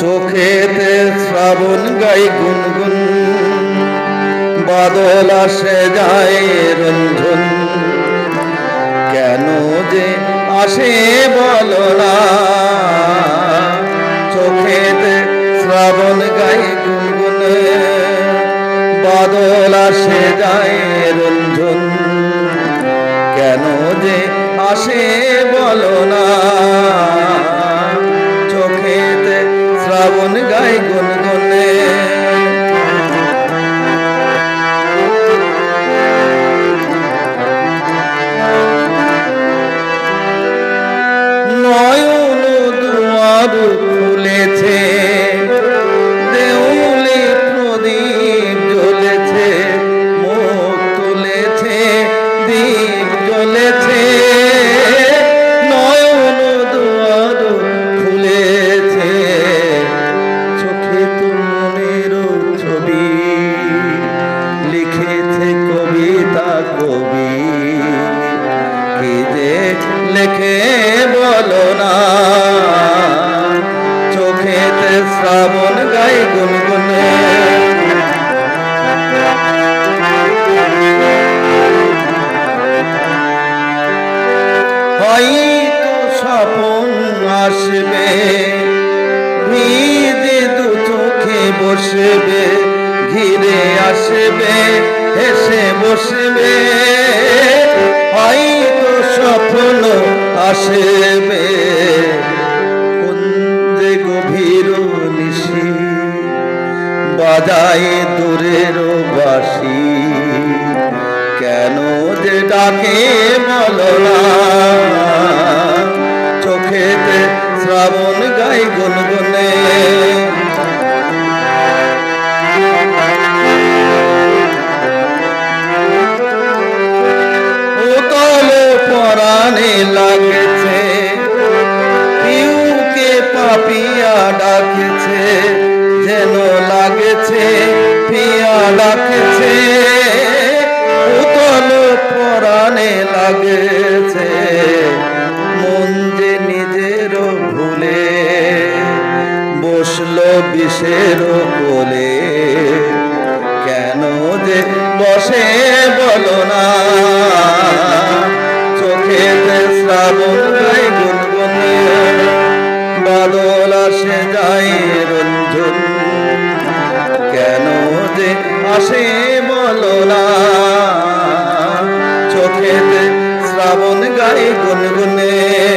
চোখেতে শ্রাবণ গাই গুনগুন, বাদল আসে যায় রঞ্জন কেন যে আসে বলো না, চোখেতে শ্রাবণ গাই গুনগুন, বাদল আসে যায় রঞ্জন কেন যে আসে বলো না খুলেছে দেউলে প্রদীপ জ্বলেছে, মুখ তুলেছে, দীপ জ্বলেছে, নয়ন দুয়ার খুলেছে। চোখে তো মনের ছবি, লিখেছে কবিতা কবি। কি যে লেখে আসবে ভিজে দু চোখে বসবে, ঘিরে আসবে হেসে বসবে। হয়তো স্বপ্ন আসবে। কুঞ্জে গভীর নিশি, বাজায় দূরের বাসি। কেন যে ডাকে বলো না? চোখেতে শ্রাবণ গাই গুনগুনে। উতল পরাণে লাগছে বিষের কোলে কেন যে বসে বলো না? চোখেতে শ্রাবণ গাই গুনগুনে। বাদল আসে যায় রঞ্জন। কেন যে আসে বলো না? চোখেতে শ্রাবণ গাই গুনগুনে।